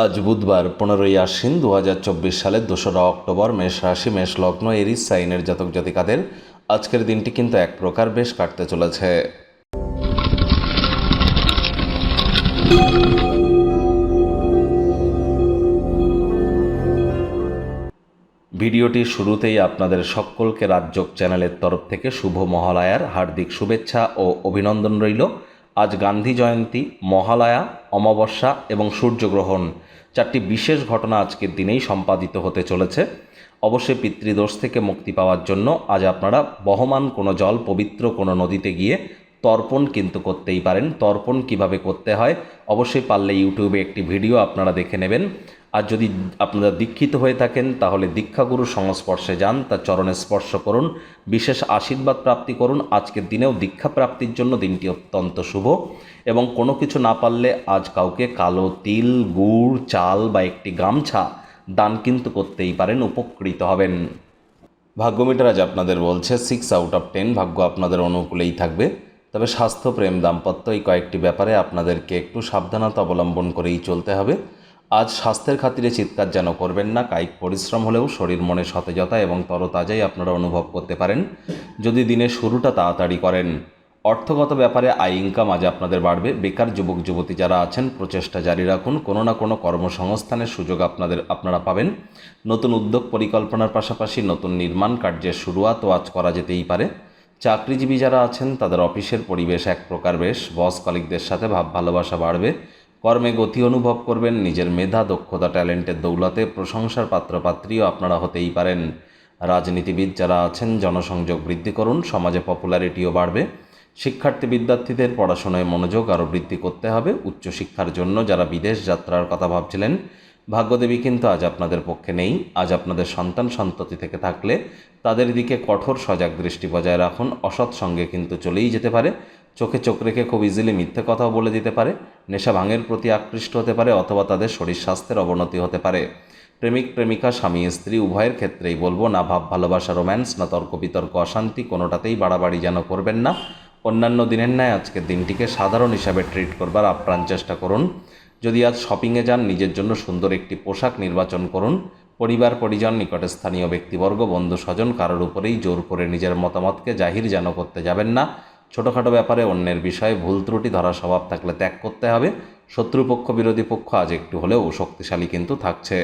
আজ বুধবার, পনেরোই আশ্বিন দু হাজার চব্বিশ সালের দোসরা অক্টোবর, মেষ রাশি, মেষ লগ্ন, এরিস, সাইনের জাতক জাতিকাদের আজকের দিনটি কিন্তু এক প্রকার বেশ কাটতে চলেছে। ভিডিওটির শুরুতেই আপনাদের সকলকে রাজ্যক চ্যানেলের তরফ থেকে শুভ মহালয়ার, হার্দিক শুভেচ্ছা ও অভিনন্দন রইল। আজ গান্ধী জয়ন্তী, মহালয়া, অমাবস্যা এবং সূর্যগ্রহণ। চারটি বিশেষ ঘটনা আজকের দিনেই সম্পাদিত হতে চলেছে। অবশ্যই পিতৃদোষ থেকে মুক্তি পাওয়ার জন্য আজ আপনারা বহমান কোনো জল, পবিত্র কোনো নদীতে গিয়ে তর্পণ কিন্তু করতেই পারেন। তর্পণ কীভাবে করতে হয়, অবশ্যই পারলে ইউটিউবে একটি ভিডিও আপনারা দেখে নেবেন। আর যদি আপনারা দীক্ষিত হয়ে থাকেন, তাহলে দীক্ষাগুরু সংস্পর্শে যান, তার চরণে স্পর্শ করুন, বিশেষ আশীর্বাদ প্রাপ্তি করুন। আজকের দিনেও দীক্ষা প্রাপ্তির জন্য দিনটি অত্যন্ত শুভ। এবং কোনো কিছু না পারলে আজ কাউকে কালো তিল, গুড়, চাল বা একটি গামছা দান কিন্তু করতেই পারেন, উপকৃত হবেন। ভাগ্যমিটার আজ আপনাদের বলছে সিক্স আউট অফ টেন ভাগ্য আপনাদের অনুকূলেই থাকবে। তবে স্বাস্থ্য, প্রেম, দাম্পত্য এই কয়েকটি ব্যাপারে আপনাদেরকে একটু সাবধানতা অবলম্বন করেই চলতে হবে। আজ স্বাস্থ্যের খাতিরে চিৎকার যেন করবেন না, কায়িক পরিশ্রম হলেও শরীর মনে সতেজতা এবং তরতাজাই আপনারা অনুভব করতে পারেন। যদি দিনের শুরুটা তাড়াতাড়ি করেন, অর্থগত ব্যাপারে আয় ইনকাম আজ আপনাদের বাড়বে। বেকার যুবক, যুবতী যারা আছেন, প্রচেষ্টা জারি রাখুন। কোনো না কোনো কর্মসংস্থানের সুযোগ আপনাদের, আপনারা পাবেন। নতুন উদ্যোগ পরিকল্পনার পাশাপাশি নতুন নির্মাণ কার্যের শুরুয়াতও আজ করা যেতেই পারে। চাকরিজীবী যারা আছেন, তাদের অফিসের পরিবেশ এক প্রকার বেশ। বস কলিকদের সাথে ভাব ভালোবাসা বাড়বে। কর্মে গতি অনুভব করবেন, নিজের মেধা, দক্ষতা, ট্যালেন্টের দৌলতে প্রশংসার পাত্রপাত্রীও আপনারা হতেই পারেন। রাজনীতিবিদ যারা আছেন, জনসংযোগ বৃদ্ধি করুন, সমাজে পপুলারিটিও বাড়বে। শিক্ষার্থী বিদ্যার্থীদের পড়াশোনায় মনোযোগ আরও বৃদ্ধি করতে হবে। উচ্চশিক্ষার জন্য যারা বিদেশ যাত্রার কথা ভাবছিলেন ভাগ্যদেবী কিন্তু আজ আপনাদের পক্ষে নেই। আজ আপনাদের সন্তান সন্ততি থেকে থাকলে তাদের দিকে কঠোর সজাগ দৃষ্টি বজায় রাখুন। অসৎ সঙ্গে কিন্তু চলেই যেতে পারে। চোখে চোখ রেখে খুব ইজিলি মিথ্যে কথাও বলে দিতে পারে। নেশা ভাঙের প্রতি আকৃষ্ট হতে পারে অথবা তাদের শরীর স্বাস্থ্যের অবনতি হতে পারে। প্রেমিক, প্রেমিকা, স্বামী, স্ত্রী, উভয়ের ক্ষেত্রেই বলব, না ভাব, ভালোবাসা, রোম্যান্স, না তর্ক, বিতর্ক, অশান্তি কোনোটাতেই বাড়াবাড়ি যেন করবেন না। অন্যান্য দিনের ন্যায় আজকের দিনটিকে সাধারণ হিসাবে ট্রিট করবার আপ্রাণ চেষ্টা করুন। যদি আজ শপিংয়ে যান, নিজের জন্য সুন্দর একটি পোশাক নির্বাচন করুন। পরিবার, পরিজন, নিকটে স্থানীয় ব্যক্তিবর্গ, বন্ধু, স্বজন কারোর উপরেই জোর করে নিজের মতামতকে জাহির যেন করতে যাবেন না। ছোটোখাটো ব্যাপারে অন্যের বিষয়ে ভুল ত্রুটি ধরা স্বভাব থাকলে ত্যাগ করতে হবে। শত্রুপক্ষ, বিরোধী পক্ষ আজ একটু হলেও শক্তিশালী কিন্তু থাকছে।